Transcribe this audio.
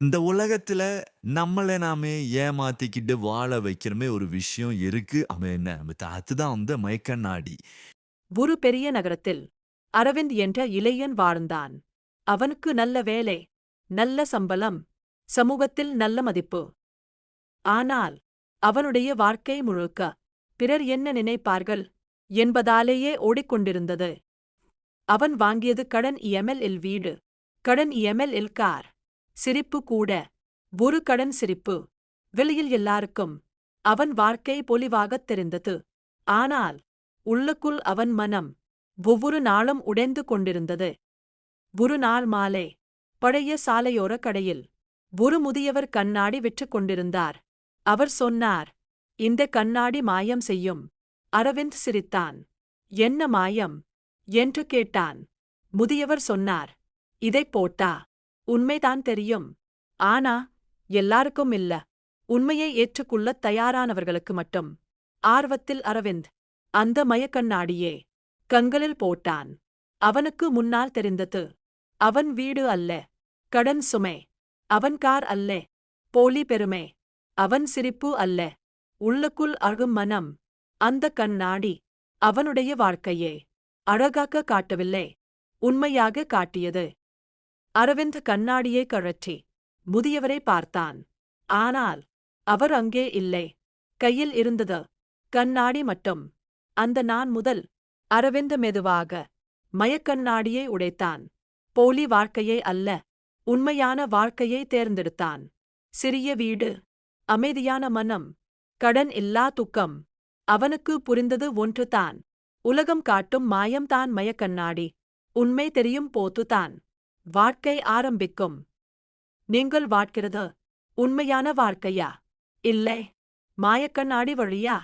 இந்த உலகத்துல நம்மள நாமே ஏமாத்திக்கிட்டு வாழ வைக்கிறமே ஒரு விஷயம் இருக்கு. அவன் என்ன? அதுதான் வந்து மயக்கண்ணாடி. ஒரு பெரிய நகரத்தில் அரவிந்த் என்ற இளையன் வாழ்ந்தான். அவனுக்கு நல்ல வேலை நல்ல சம்பளம் சமூகத்தில் நல்ல மதிப்பு. ஆனால் அவனுடைய வாழ்க்கை முழுக்க பிறர் என்ன நினைப்பார்கள் என்பதாலேயே ஓடிக்கொண்டிருந்தது. அவன் வாங்கியது கடன் இஎம்எல் இல் வீடு கடன் இஎம்எல் இல் கார். சிரிப்பு கூட. ஒரு கடன் சிரிப்பு. வெளியில் எல்லாருக்கும். அவன் வாழ்க்கை பொலிவாகத் தெரிந்தது. ஆனால் உள்ளுக்குள் அவன் மனம் ஒவ்வொரு நாளும் உடைந்து கொண்டிருந்தது. ஒரு நாள் மாலை பழைய சாலையோர கடையில் ஒரு முதியவர் கண்ணாடி விற்றுக் கொண்டிருந்தார். அவர் சொன்னார் இந்த கண்ணாடி மாயம் செய்யும். அரவிந்த் சிரித்தான். என்ன மாயம்? என்று கேட்டான். முதியவர் சொன்னார் இதைப் போட்டா? உண்மைதான் தெரியும். ஆனா எல்லாருக்கும் இல்ல. உண்மையை ஏற்றுக்கொள்ளத் தயாரானவர்களுக்கு மட்டும். ஆர்வத்தில் அரவிந்த் அந்த மயக்கண்ணாடியே. கண்களில் போட்டான். அவனுக்கு முன்னால் தெரிந்தது. அவன் வீடு அல்ல. கடன் சுமை. அவன் கார் அல்ல. போலி பெருமை. அவன் சிரிப்பு அல்ல. உள்ளுக்குள் அழும் மனம். அந்த கண்ணாடி. அவனுடைய வாழ்க்கையே. அழகாக காட்டவில்லை. உண்மையாக காட்டியது. அரவிந்த் கண்ணாடியை கழற்றி முதியவரை பார்த்தான். ஆனால் அவர் அங்கே இல்லை. கையில் இருந்தது. கண்ணாடி மட்டும். அந்த நான் முதல். அரவிந்த் மெதுவாக மயக்கண்ணாடியை உடைத்தான். போலி வாழ்க்கையை அல்ல. உண்மையான வாழ்க்கையை தேர்ந்தெடுத்தான். சிறிய வீடு. அமைதியான மனம். கடன் இல்லா துக்கம். அவனுக்கு புரிந்தது ஒன்றுதான். உலகம் காட்டும் மாயம்தான் மயக்கண்ணாடி. உண்மை தெரியும் போத்துதான். வாழ்க்கை ஆரம்பிக்கும். நீங்கள் வாழ்க்கிறது உண்மையான வாழ்க்கையா? இல்லை. மாயக்கண்ணாடி வழியா?